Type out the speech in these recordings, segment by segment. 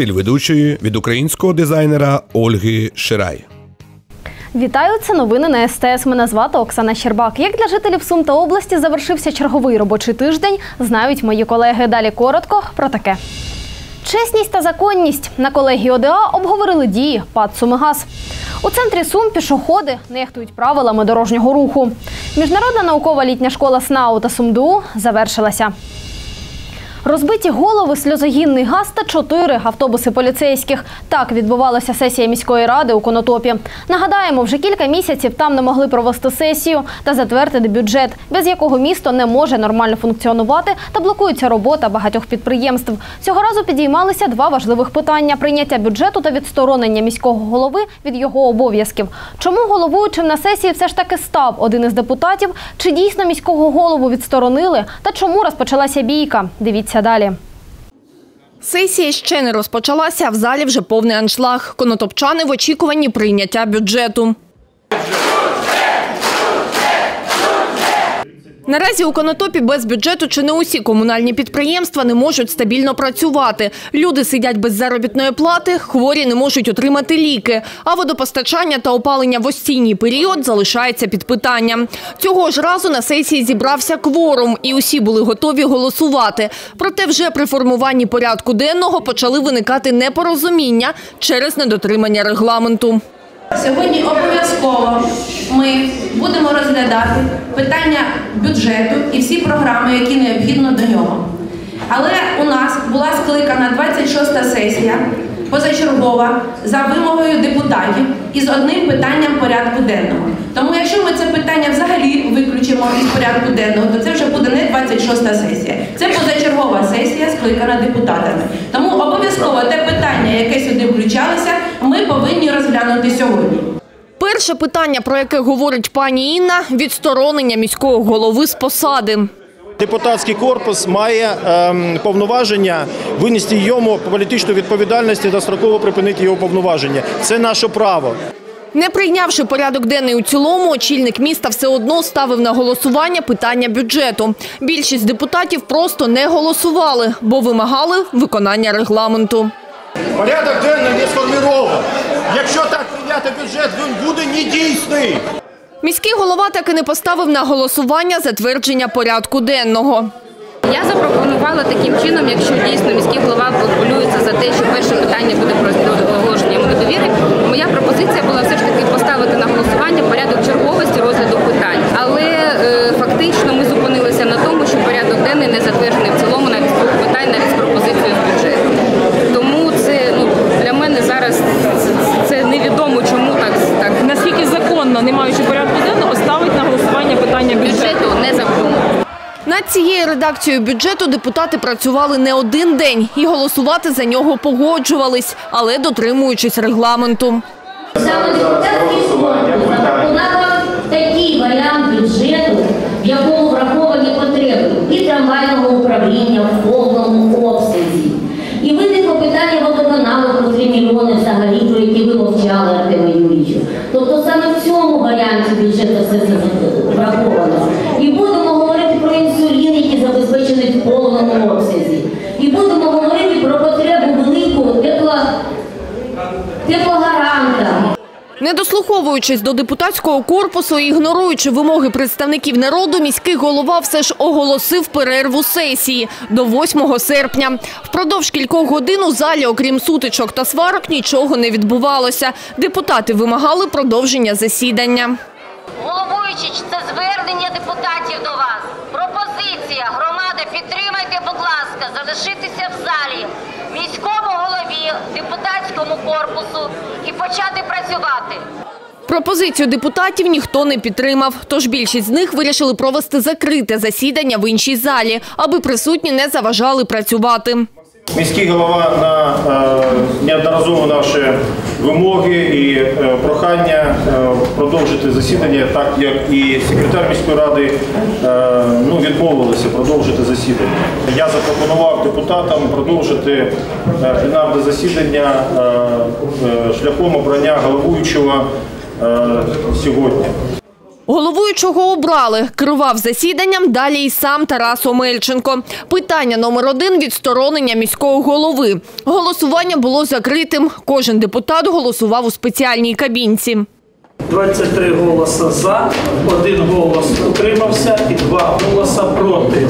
стиль ведучої від українського дизайнера Ольги Ширай. Вітаю, це новини на СТС. Мене звати Оксана Щербак. Як для жителів Сум та області завершився черговий робочий тиждень, знають мої колеги. Далі коротко про таке. Чесність та законність на колегії ОДА обговорили дії ПАД «Сумигаз». У центрі Сум пішоходи нехтують правилами дорожнього руху. Міжнародна наукова літня школа СНАУ та СумДУ завершилася. Розбиті голови, сльозогінний газ та чотири автобуси поліцейських. Так відбувалася сесія міської ради у Конотопі. Нагадаємо, вже кілька місяців там не могли провести сесію та затвердити бюджет, без якого місто не може нормально функціонувати та блокується робота багатьох підприємств. Цього разу підіймалися два важливих питання: прийняття бюджету та відсторонення міського голови від його обов'язків. Чому головуючим на сесії все ж таки став один із депутатів? Чи дійсно міського голову відсторонили? Та чому розпочалася бійка? Дивіться далі. Сесія ще не розпочалася, а в залі вже повний аншлаг. Конотопчани в очікуванні прийняття бюджету. Наразі у Конотопі без бюджету чи не усі комунальні підприємства не можуть стабільно працювати. Люди сидять без заробітної плати, хворі не можуть отримати ліки. А водопостачання та опалення в осінній період залишається під питанням. Цього ж разу на сесії зібрався кворум, і усі були готові голосувати. Проте вже при формуванні порядку денного почали виникати непорозуміння через недотримання регламенту. Сьогодні обов'язково ми будемо розглядати питання бюджету і всі програми, які необхідно до нього. Але у нас була скликана 26-та сесія позачергова за вимогою депутатів із одним питанням порядку денного. Тому якщо ми це питання взагалі виключимо із порядку денного, то це вже буде не 26-та сесія. Це позачергова сесія, скликана депутатами. Тому обов'язково те питання, яке сюди включалося, ми повинні розглянути сьогодні. Перше питання, про яке говорить пані Інна – відсторонення міського голови з посади. Депутатський корпус має ем, повноваження винести йому політичну відповідальність та строково припинити його повноваження. Це наше право. Не прийнявши порядок денний у цілому, очільник міста все одно ставив на голосування питання бюджету. Більшість депутатів просто не голосували, бо вимагали виконання регламенту. Порядок денний не сформований. Якщо так прийняти бюджет, він буде недійсний. Міський голова так і не поставив на голосування затвердження порядку денного. Я запропонувала таким чином, якщо дійсно міський голова хвилюється за те, що перше питання буде про оголошення йому недовіри. Моя пропозиція була все ж таки поставити на голосування порядок черговості розгляду питань. Але е, фактично ми зупинилися на тому, що порядок денний не затверджений в цілому навіть з двох питань, навіть з пропозицією з бюджету. Тому це ну для мене зараз це, це невідомо, чому так так наскільки законно, не маючи порядку денного, ставить на голосування питання бюджету. бюджету незаконно. Над цією редакцією бюджету депутати працювали не один день і голосувати за нього погоджувались, але дотримуючись регламенту. Саме депутатський корпус запропонував такий варіант бюджету, в якому враховані потреби і трамвайного управління в повному обсязі. І виникло питання водоканалу про 3 мільйони взагалі, про які ви мовчали, Артема Юрійовичу. Тобто саме в цьому варіанті бюджету все це враховано. І будемо говорити про інсулін, який забезпечений в повному обсязі. І будемо говорити про потребу великого тепло, теплогаранта. Не дослуховуючись до депутатського корпусу і ігноруючи вимоги представників народу, міський голова все ж оголосив перерву сесії до 8 серпня. Впродовж кількох годин у залі, окрім сутичок та сварок, нічого не відбувалося. Депутати вимагали продовження засідання. Головуючий, це звернення депутатів до вас. Пропозиція громади, підтримайте, будь ласка, залишитися в залі міському голові, депутатському корпусу і почати працювати. Пропозицію депутатів ніхто не підтримав, тож більшість з них вирішили провести закрите засідання в іншій залі, аби присутні не заважали працювати. Міський голова на е, неодноразово наші вимоги і е, прохання е, продовжити засідання, так як і секретар міської ради е, ну, відмовилися продовжити засідання. Я запропонував депутатам продовжити пленарне засідання шляхом обрання головуючого сьогодні. Головуючого обрали, керував засіданням далі і сам Тарас Омельченко. Питання номер один – відсторонення міського голови. Голосування було закритим. Кожен депутат голосував у спеціальній кабінці. 23 голоса за, один голос утримався і два голоса проти.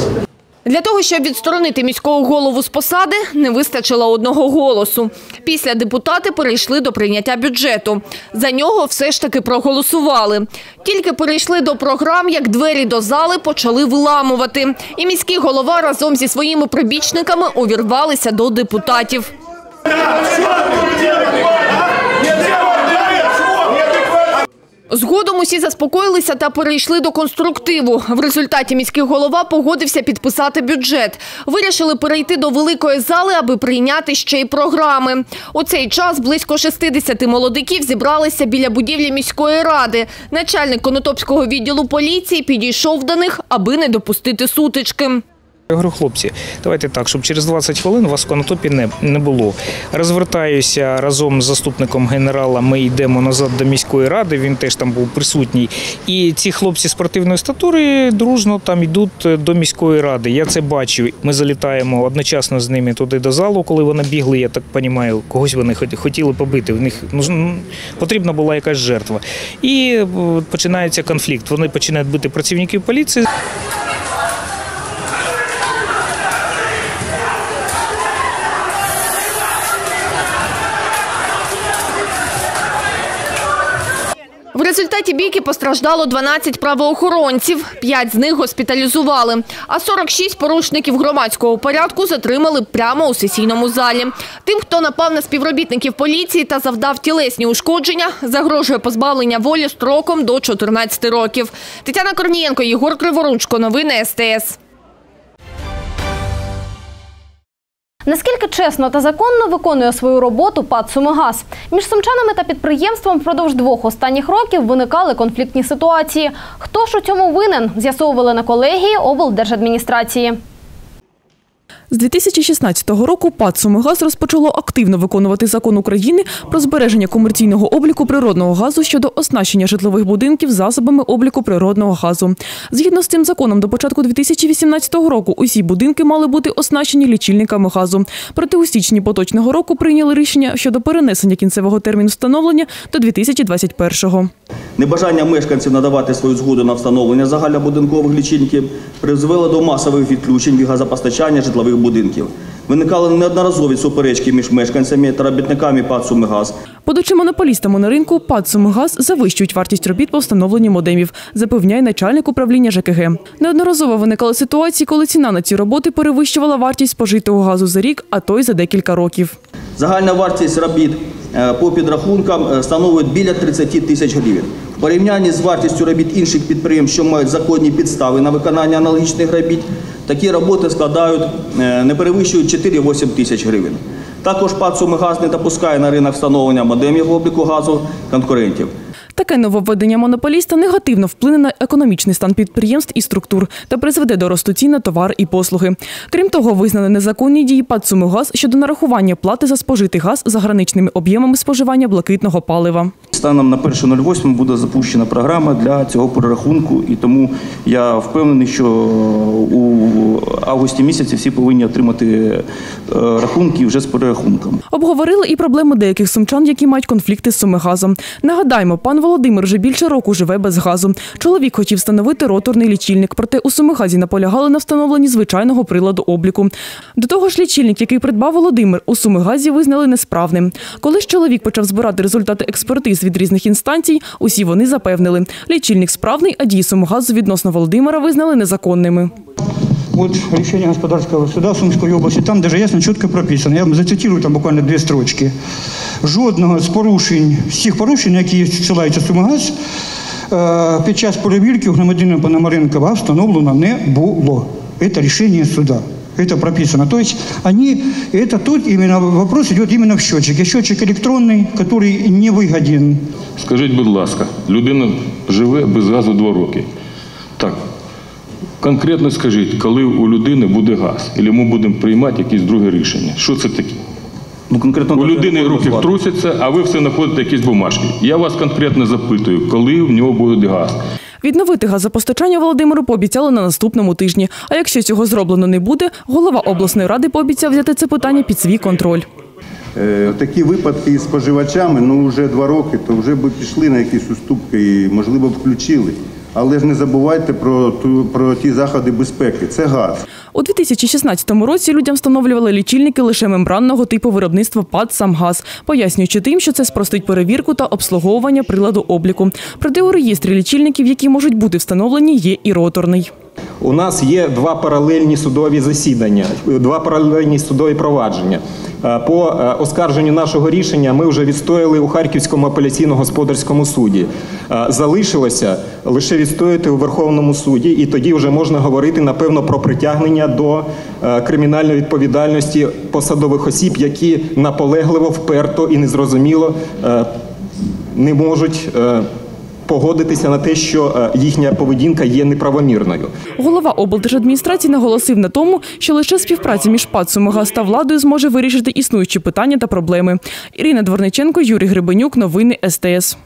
Для того, щоб відсторонити міського голову з посади, не вистачило одного голосу. Після депутати перейшли до прийняття бюджету. За нього все ж таки проголосували. Тільки перейшли до програм, як двері до зали почали виламувати. І міський голова разом зі своїми прибічниками увірвалися до депутатів. Згодом усі заспокоїлися та перейшли до конструктиву. В результаті міський голова погодився підписати бюджет. Вирішили перейти до великої зали, аби прийняти ще й програми. У цей час близько 60 молодиків зібралися біля будівлі міської ради. Начальник Конотопського відділу поліції підійшов до них, аби не допустити сутички. Я говорю, хлопці, давайте так, щоб через 20 хвилин вас в конотопі не, не було. Розвертаюся разом з заступником генерала. Ми йдемо назад до міської ради. Він теж там був присутній. І ці хлопці спортивної статури дружно там йдуть до міської ради. Я це бачу. Ми залітаємо одночасно з ними туди до залу, коли вони бігли. Я так розумію, когось вони хот- хотіли побити. В них ну, потрібна була якась жертва. І е, починається конфлікт. Вони починають бити працівників поліції. Результаті бійки постраждало 12 правоохоронців, 5 з них госпіталізували, а 46 порушників громадського порядку затримали прямо у сесійному залі. Тим, хто напав на співробітників поліції та завдав тілесні ушкодження, загрожує позбавлення волі строком до 14 років. Тетяна Корнієнко, Єгор Криворучко. Новини СТС. Наскільки чесно та законно виконує свою роботу ПАД «Сумигаз»? Між сумчанами та підприємством впродовж двох останніх років виникали конфліктні ситуації. Хто ж у цьому винен? З'ясовували на колегії облдержадміністрації. З 2016 року ПАД «Сумигаз» розпочало активно виконувати закон України про збереження комерційного обліку природного газу щодо оснащення житлових будинків засобами обліку природного газу. Згідно з цим законом, до початку 2018 року усі будинки мали бути оснащені лічильниками газу. Проте у січні поточного року прийняли рішення щодо перенесення кінцевого терміну встановлення до 2021-го. Небажання мешканців надавати свою згоду на встановлення загальнобудинкових лічильників призвело до масових відключень від газопостачання житлових будинків. Виникали неодноразові суперечки між мешканцями та робітниками ПАД «Сумигаз». Будучи монополістами на ринку, ПАД «Сумигаз» завищують вартість робіт по встановленню модемів, запевняє начальник управління ЖКГ. Неодноразово виникали ситуації, коли ціна на ці роботи перевищувала вартість спожитого газу за рік, а то й за декілька років. Загальна вартість робіт е, по підрахункам е, становить біля 30 тисяч гривень. В порівнянні з вартістю робіт інших підприємств, що мають законні підстави на виконання аналогічних робіт, такі роботи складають, е, не перевищують 4-8 тисяч гривень. Також ПАД «Сумигаз» не допускає на ринок встановлення модемів обліку газу конкурентів. Таке нововведення монополіста негативно вплине на економічний стан підприємств і структур та призведе до росту цін на товар і послуги. Крім того, визнали незаконні дії ПАД «Сумигаз» щодо нарахування плати за спожитий газ за граничними об'ємами споживання блакитного палива. Станом на 1.08 буде запущена програма для цього перерахунку, і тому я впевнений, що у августі місяці всі повинні отримати е, рахунки вже з перерахунком. Обговорили і проблеми деяких сумчан, які мають конфлікти з Сумигазом. Нагадаємо, пан Володимир вже більше року живе без газу. Чоловік хотів встановити роторний лічильник, проте у Сумигазі наполягали на встановленні звичайного приладу обліку. До того ж, лічильник, який придбав Володимир, у Сумигазі визнали несправним. Коли ж чоловік почав збирати результати експертиз від різних інстанцій, усі вони запевнили, лічильник справний, а дії Сумигазу відносно Володимира визнали незаконними. Вот решение господарского суда Сумской области, там даже ясно, четко прописано. Я вам зацитирую там буквально дві строчки. Жодного з порушень, всіх порушень, які ссилаються Сумигаз, е, під час перевірки у громадянина Пономаренкова встановлено не було. Это решение суда Это прописано. То есть они, это тут именно вопрос идет именно в счетчике. Счетчик электронный, который не выгоден Скажіть, будь ласка, людина живе без газу два роки. Так. Конкретно скажіть, коли у людини буде газ, і ми будемо приймати якісь друге рішення. Що це таке? Ну, конкретно у людини руки втрусяться, а ви все знаходите якісь бумажки. Я вас конкретно запитую, коли в нього буде газ. Відновити газопостачання Володимиру пообіцяли на наступному тижні. А якщо цього зроблено не буде, голова обласної ради пообіцяв взяти це питання під свій контроль. Е, Такі випадки із споживачами, ну вже два роки, то вже б пішли на якісь уступки і, можливо, включили. Але ж не забувайте про, ту, про ті заходи безпеки. Це газ. У 2016 році людям встановлювали лічильники лише мембранного типу виробництва ПАД «Самгаз», пояснюючи тим, що це спростить перевірку та обслуговування приладу обліку. Проте у реєстрі лічильників, які можуть бути встановлені, є і роторний. У нас є два паралельні судові засідання, два паралельні судові провадження. Е, По е, оскарженню нашого рішення ми вже відстояли у Харківському апеляційно-господарському суді. Е, Залишилося лише відстояти у Верховному суді, і тоді вже можна говорити напевно про притягнення до е, кримінальної відповідальності посадових осіб, які наполегливо, вперто і незрозуміло е, не можуть. Погодитися на те, що е, їхня поведінка є неправомірною. Голова облдержадміністрації наголосив на тому, що лише співпраця між ПАД «Сумигаз» та владою зможе вирішити існуючі питання та проблеми. Ірина Дворниченко, Юрій Грибенюк. Новини СТС.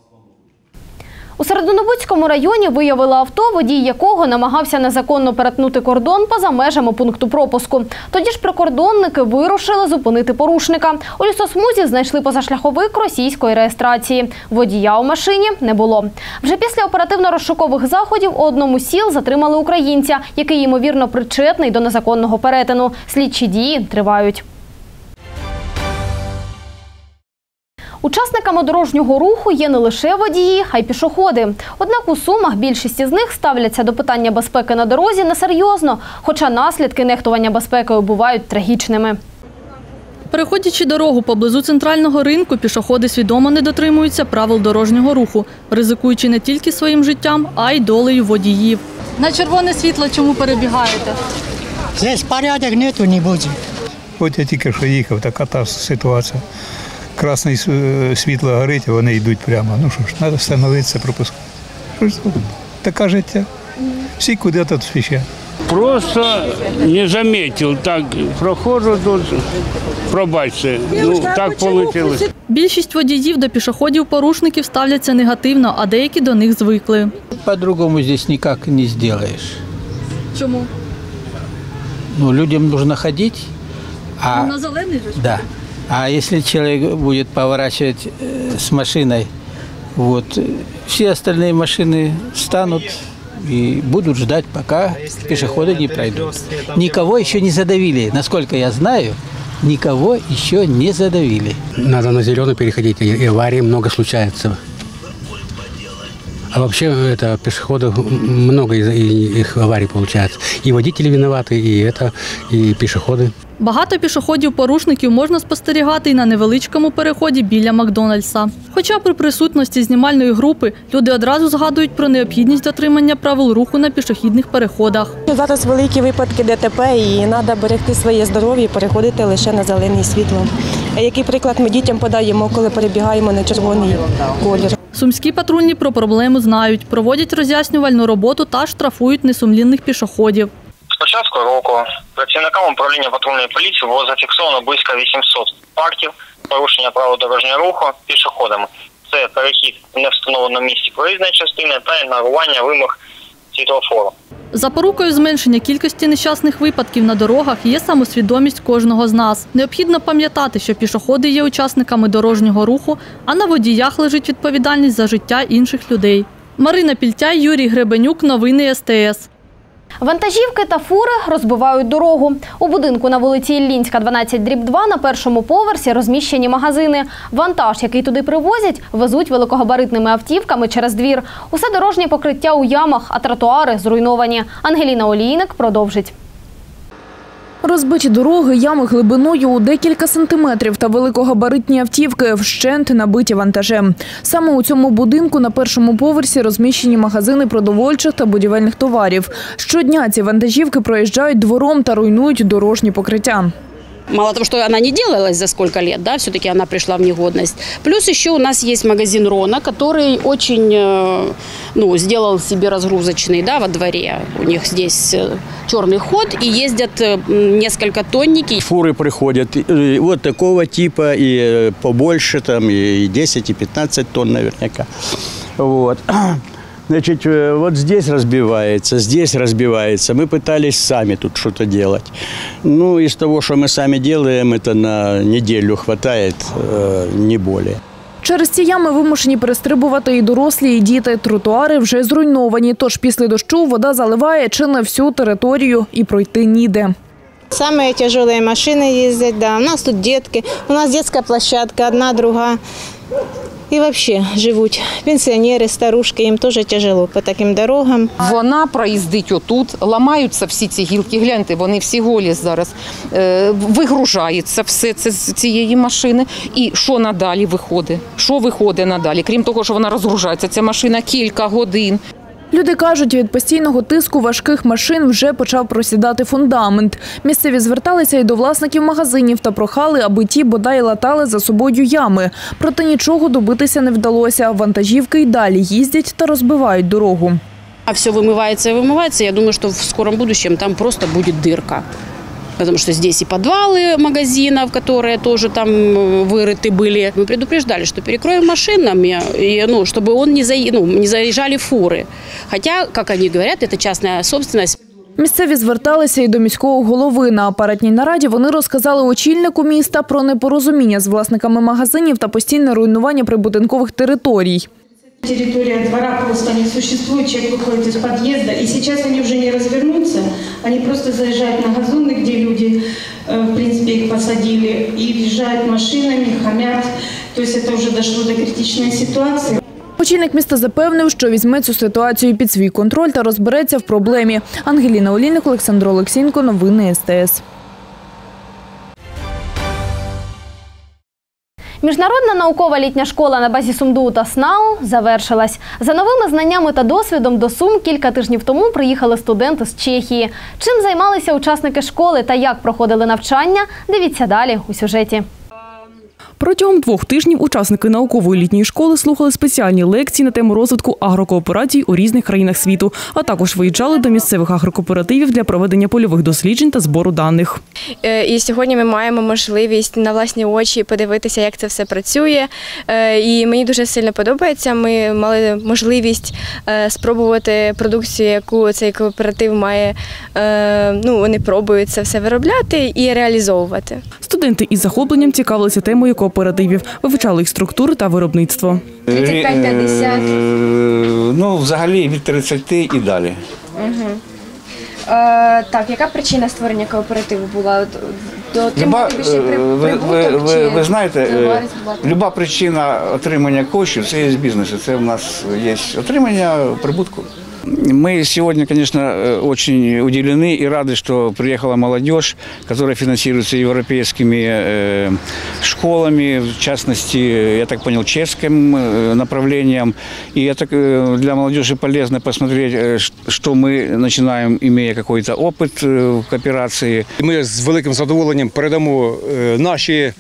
У Середонобудському районі виявили авто, водій якого намагався незаконно перетнути кордон поза межами пункту пропуску. Тоді ж прикордонники вирушили зупинити порушника. У лісосмузі знайшли позашляховик російської реєстрації. Водія у машині не було. Вже після оперативно-розшукових заходів у одному сіл затримали українця, який ймовірно причетний до незаконного перетину. Слідчі дії тривають. Учасниками дорожнього руху є не лише водії, а й пішоходи. Однак у Сумах більшість із них ставляться до питання безпеки на дорозі несерйозно, хоча наслідки нехтування безпекою бувають трагічними. Переходячи дорогу поблизу центрального ринку, пішоходи свідомо не дотримуються правил дорожнього руху, ризикуючи не тільки своїм життям, а й долею водіїв. На червоне світло чому перебігаєте? Здесь порядок нету, не буде. От я тільки що їхав, така та ситуація. Красне е, світло горить, а вони йдуть прямо. Ну що ж, треба встановитися, пропускати. Що ж, таке життя. Всі куди тут спішать. Просто не заметил, так прохожу тут, пробачте, ну так получилось. Більшість водіїв до пішоходів-порушників ставляться негативно, а деякі до них звикли. По-другому здесь никак не сделаешь. Чому? Ну, людям нужно ходить, а, на зелений же? да. А если человек будет поворачивать э, с машиной, вот, э, все остальные машины станут и будут ждать, пока пешеходы не пройдут. Никого еще не задавили, насколько я знаю, никого еще не задавили. Надо на зеленый переходить, и и аварий много случается. А вообще это пешеходов много из и- их аварий получается. И водители виноваты, и это, и пешеходы. Багато пішоходів-порушників можна спостерігати і на невеличкому переході біля Макдональдса. Хоча при присутності знімальної групи люди одразу згадують про необхідність дотримання правил руху на пішохідних переходах. Зараз великі випадки ДТП і треба берегти своє здоров'я і переходити лише на зелене світло. А Який приклад ми дітям подаємо, коли перебігаємо на червоний колір? Сумські патрульні про проблему знають, проводять роз'яснювальну роботу та штрафують несумлінних пішоходів. З початку року працівникам управління патрульної поліції було зафіксовано близько 800 фактів порушення правил дорожнього руху пішоходами. Це перехід в невстановленому місці проїзної частини та ігнорування вимог світлофору. Запорукою зменшення кількості нещасних випадків на дорогах є самосвідомість кожного з нас. Необхідно пам'ятати, що пішоходи є учасниками дорожнього руху, а на водіях лежить відповідальність за життя інших людей. Марина Пільтяй, Юрій Гребенюк, новини СТС. Вантажівки та фури розбивають дорогу. У будинку на вулиці Іллінська, 12 дріб 2 на першому поверсі розміщені магазини. Вантаж, який туди привозять, везуть великогабаритними автівками через двір. Усе дорожнє покриття у ямах, а тротуари зруйновані. Ангеліна Олійник продовжить. Розбиті дороги, ями глибиною у декілька сантиметрів та великогабаритні автівки вщент набиті вантажем. Саме у цьому будинку на першому поверсі розміщені магазини продовольчих та будівельних товарів. Щодня ці вантажівки проїжджають двором та руйнують дорожні покриття. Мало того, что она не делалась за сколько лет, да, все-таки она пришла в негодность. Плюс еще у нас есть магазин Рона, который очень, э, ну, сделал себе разгрузочный, да, во дворе. У них здесь э, черный ход и ездят э, несколько тонники. Фуры приходят вот такого типа, и побольше, там, и 10, и 15 тонн наверняка. Вот. Значит, э, вот здесь разбивается, здесь разбивается. Мы пытались сами тут что-то делать. Ну, из того, что мы сами делаем, это на неделю хватает, э, не более. Через ці ями вимушені перестрибувати і дорослі, і діти. Тротуари вже зруйновані, тож після дощу вода заливає чи не всю територію і пройти ніде. Самые тяжелые машины ездят, да. У нас тут детки, у нас детская площадка, одна, другая. І взагалі живуть пенсіонери, старушки, їм теж тяжело по таким дорогам. Вона проїздить отут, ламаються всі ці гілки. Гляньте, вони всі голі зараз. Е, Вигружається все це з цієї машини. І що надалі виходить? Що виходить надалі? Крім того, що вона розгружається, ця машина кілька годин. Люди кажуть, від постійного тиску важких машин вже почав просідати фундамент. Місцеві зверталися і до власників магазинів та прохали, аби ті бодай латали за собою ями. Проте нічого добитися не вдалося. Вантажівки й далі їздять та розбивають дорогу. А все вымывается и вымывается. Я думаю, что в скором будущем там просто будет дырка. Потому что здесь и подвалы магазинов, которые тоже там э, вырыты были. Мы предупреждали, что перекроем машинами, и, ну, чтобы он не, заи- ну, не заезжали фуры. Хотя, как они говорят, это частная собственность. Місцеві зверталися і до міського голови. На апаратній нараді вони розказали очільнику міста про непорозуміння з власниками магазинів та постійне руйнування прибудинкових територій. Территория двора просто не существует, человек выходит из подъезда, и сейчас они уже не развернутся, они просто заезжают на газоны, где люди, э, в принципе, их посадили, и въезжают машинами, хамят, то есть это уже дошло до критичной ситуации. Очільник міста запевнив, що візьме цю ситуацію під свій контроль та розбереться в проблемі. Ангеліна Олійник, Олександр Олексінко. Новини СТС. Міжнародна наукова літня школа на базі СумДУ та СНАУ завершилась. За новими знаннями та досвідом до Сум кілька тижнів тому приїхали студенти з Чехії. Чим займалися учасники школи та як проходили навчання, дивіться далі у сюжеті. Протягом двох тижнів учасники наукової літньої школи слухали спеціальні лекції на тему розвитку агрокооперацій у різних країнах світу, а також виїжджали до місцевих агрокооперативів для проведення польових досліджень та збору даних. Е, І сьогодні ми маємо можливість на власні очі подивитися, як це все працює. Е, І мені дуже сильно подобається. Ми мали можливість е, спробувати продукцію, яку цей кооператив має. Ну, вони пробують це все виробляти і реалізовувати. Студенти із захопленням цікавилися темою кооперативів, вивчали їх структури та виробництво. 35-50. Е, Ну, взагалі від 30 і далі. Угу. Е, так, яка причина створення кооперативу була? До Люба, е, при- ви, ви, прибуток ви, чи ви знаєте, е, люба причина отримання коштів це є з бізнесу. Це в нас є отримання прибутку. Мы сегодня, конечно, э, очень удивлены и рады, что приехала молодежь, которая финансируется европейскими э, школами, в частности, я так понял, чешским э, направлением. И это э, для молодежи полезно посмотреть, э, ш- что мы начинаем, имея какой-то опыт э, в кооперации. Ми з великим задоволенням передамо е, наші е,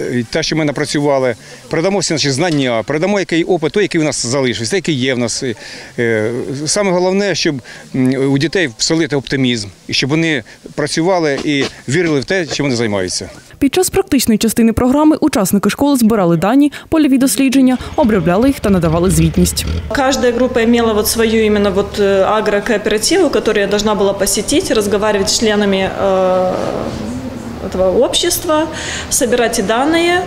е, те, що ми напрацювали, передамо всі наші знання, передамо який опит, той, який у нас залишився, який є в нас. Е, Саме головне, щоб м, у дітей вселити оптимізм, і щоб вони працювали і вірили в те, чим вони займаються. Під час практичної частини програми учасники школи збирали дані, польові дослідження, обробляли їх та надавали звітність. Каждая группа имела вот свою именно вот э, агрокооперативу, которую я должна была посетить, разговаривать с членами э, этого общества, собирать данные.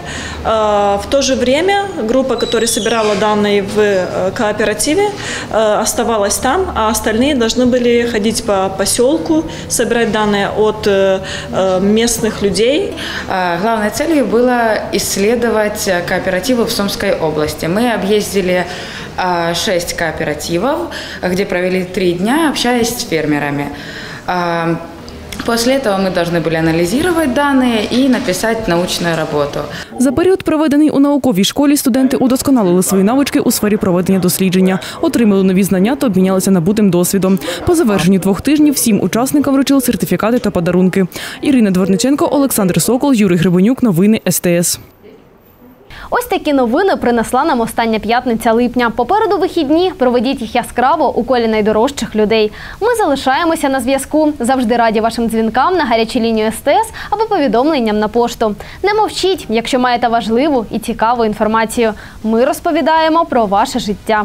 Э, В то же время группа, которая собирала данные в э, кооперативе, э, оставалась там, а остальные должны были ходить по поселку, собирать данные от э, местных людей. А, Главной целью было исследовать кооперативы в Сумской области. Мы объездили а, шесть кооперативов, где провели три дня, общаясь с фермерами. А, После этого мы должны были анализировать данные и написать научную работу. За період, проведений у науковій школі, студенти удосконалили свої навички у сфері проведення дослідження, отримали нові знання та обмінялися набутим досвідом. По завершенню двох тижнів всім учасникам вручили сертифікати та подарунки. Ірина Дворниченко, Олександр Сокол, Юрій Грибенюк. Новини СТС. Ось такі новини принесла нам остання п'ятниця липня. Попереду вихідні проведіть їх яскраво у колі найдорожчих людей. Ми залишаємося на зв'язку. Завжди раді вашим дзвінкам на гарячу лінію СТС або повідомленням на пошту. Не мовчіть, якщо маєте важливу і цікаву інформацію. Ми розповідаємо про ваше життя.